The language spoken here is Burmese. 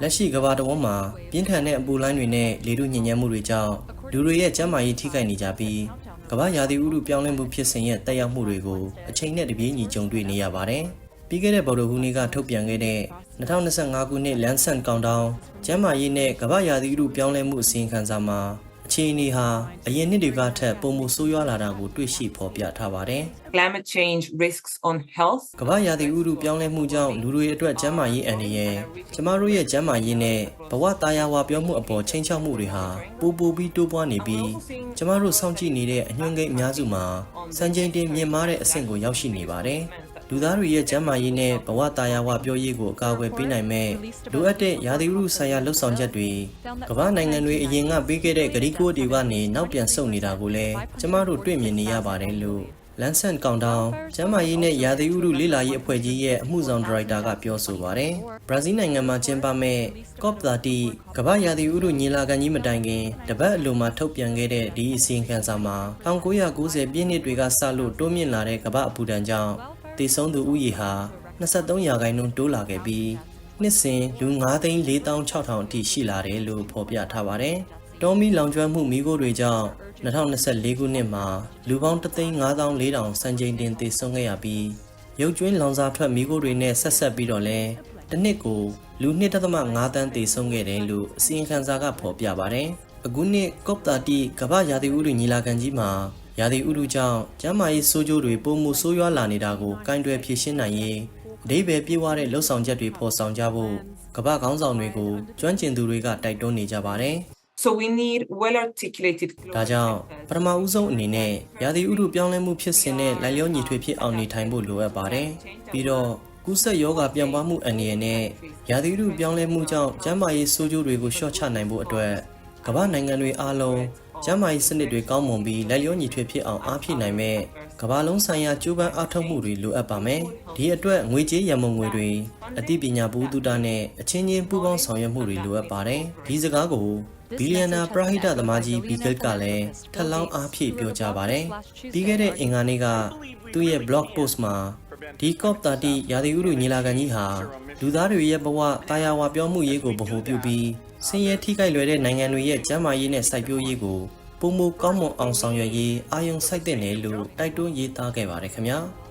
လက်ရှိကမ္ဘာတစ်ဝန်းမှာပြင်းထန်တဲ့အပူလိုင်းတွေနဲ့လေထုညစ်ညမ်းမှုတွေကြောင့်လူတွေရဲ့ကျန်းမာရေးထိခိုက်နေကြပြီးကမ္ဘာရာသီဥတုပြောင်းလဲမှုဖြစ်စဉ်ရဲ့တက်ရောက်မှုတွေကိုအချိန်နဲ့တပြေးညီကြုံတွေ့နေရပါတယ်။ပြီးခဲ့တဲ့ဗုဒ္ဓဟူးနေ့ကထုတ်ပြန်ခဲ့တဲ့2025ခုနှစ် Lancet Countdown ကျန်းမာရေးနဲ့ကမ္ဘာရာသီဥတုပြောင်းလဲမှုအစီရင်ခံစာမှာ အခြေအနေဟာအရင်နှစ်တွေကထက်ပုံမှုဆိုးရွားလာတာကိုတွေ့ရှိဖော်ပြထားပါတယ်။ climate change risks on health, ကမ္ဘာရာသီဥတုပြောင်းလဲမှုကြောင့်လူတွေအတွက်ကျန်းမာရေးအန္တရာယ်ကျမတို့ရဲ့ကျန်းမာရေးနဲ့ဘဝတာယာဝပြောမှုအပေါ်ချိန်ချောက်မှုတွေဟာပိုပိုပြီးတိုးပွားနေပြီးကျမတို့စောင့်ကြည့်နေတဲ့အညွှန်းကိန်းအများစုမှာစံချိန်တင်မြင့်မားတဲ့အဆင့်ကိုရောက်ရှိနေပါတယ် လူသားတွေရဲ့ကျန်းမာရေးနဲ့ဘဝတာယာဝပြောရေးကိုအကာအကွယ်ပေးနိုင်မဲ့လိုအပ်တဲ့ရာသီဥတုဆိုင်ရာလှုပ်ဆောင်ချက်တွေကမ္ဘာနိုင်ငံတွေအရင်ကပေးခဲ့တဲ့ဂရီကိုတွေကနေနောက်ပြန်ဆုတ်နေတာကိုလည်းကျမတို့တွေ့မြင်နေရပါတယ်လို့ Lancet Countdown ကျန်းမာရေးနဲ့ရာသီဥတုလေ့လာရေးအဖွဲ့ကြီးရဲ့အမှုဆောင်ဒါရိုက်တာကပြောဆိုပါတယ်။ဘရာဇီးနိုင်ငံမှာကျင်းပမဲ့ COP30 ကမ္ဘာရာသီဥတုညီလာခံကြီးမတိုင်ခင်တပတ်အလိုမှာထုတ်ပြန်ခဲ့တဲ့ဒီအစီရင်ခံစာမှာ1990ပြည့်နှစ်တွေကစလို့တိုးမြင့်လာတဲ့ကမ္ဘာအပူဒဏ်ကြောင့် တည်ဆုံးသူဦးရေဟာ23ရာခိုင်နှုန်းတိုးလာခဲ့ပြီးနှစ်စဉ်လူ9,46000အထိရှိလာတယ်လို့ဖော်ပြထားပါတယ်။တောမီလောင်ကျွမ်းမှုမိခိုးတွေကြောင့်2024ခုနှစ်မှာလူပေါင်း3,5400စံချိန်တင်သေဆုံးခဲ့ရပြီးရုပ်ကျွင်းလောင်စာထွက်မိခိုးတွေနဲ့ဆက်ဆက်ပြီးတော့လဲတစ်နှစ်ကိုလူ2.5တန်းသေဆုံးခဲ့တယ်လို့အစီရင်ခံစာကဖော်ပြပါတယ်။အခုနှစ် COP30 ကမ္ဘာရာသီဥတုညီလာခံကြီးမှာ ရာသီဥတုကြောင့်ကျန်းမာရေးဆိုးကျိုးတွေပုံမှုဆိုးရွားလာနေတာကိုကင်တွယ်ဖြေရှင်းနိုင်ရေးအဓိပ္ပာယ်ပြေဝတဲ့လှုပ်ဆောင်ချက်တွေဖော်ဆောင်ကြဖို့ကမ္ဘာခေါင်းဆောင်တွေကိုကျွမ်းကျင်သူတွေကတိုက်တွန်းနေကြပါတယ်။ so we need well articulated ဒါကြောင့်ပထမဦးဆုံးအနေနဲ့ရာသီဥတုပြောင်းလဲမှုဖြစ်စဉ်နဲ့လိုက်လျောညီထွေဖြစ်အောင်နေထိုင်ဖို့လိုအပ်ပါတယ်။ပြီးတော့ကူးစက်ရောဂါပြန့်ပွားမှုအန္တရာယ်နဲ့ရာသီဥတုပြောင်းလဲမှုကြောင့်ကျန်းမာရေးဆိုးကျိုးတွေကိုလျှော့ချနိုင်ဖို့အတွက်ကမ္ဘာနိုင်ငံတွေအားလုံး ကျန်းမာရေးစနစ်တွေကောင်းမွန်ပြီးလိုက်လျောညီထွေဖြစ်အောင်အားဖြည့်နိုင်မဲ့ကမ္ဘာလုံးဆိုင်ရာကြိုးပမ်းအားထုတ်မှုတွေလိုအပ်ပါမယ်။ဒီအတွက်ငွေကြေးရန်ပုံငွေတွေအသိပညာဘူးတုတနဲ့အချင်းချင်းပူးပေါင်းဆောင်ရွက်မှုတွေလိုအပ်ပါတယ်။ဒီစကားကိုဘီလီယံနာပရဟိတသမားကြီးဘီဂယ်ကလည်းထပ်လောင်းအားဖြည့်ပြောကြားပါတယ်။ပြီးခဲ့တဲ့အင်္ဂါနေ့ကသူ့ရဲ့ blog post မှာ ဒီ COP30 ရာသီဥတုညီလာခံကြီးဟာလူသားတွေရဲ့ဘဝတာယာဝပြောမှုရေးကိုဗဟိုပြုပြီးဆင်းရဲထိခိုက်လွယ်တဲ့နိုင်ငံတွေရဲ့ကျန်းမာရေးနဲ့စိုက်ပျိုးရေးကိုပုံမကောင်းမွန်အောင်ဆောင်ရွက်ရေးအာယုံစိုက်တဲ့နယ်လို့တိုက်တွန်းရေးသားခဲ့ပါတယ်ခင်ဗျာ။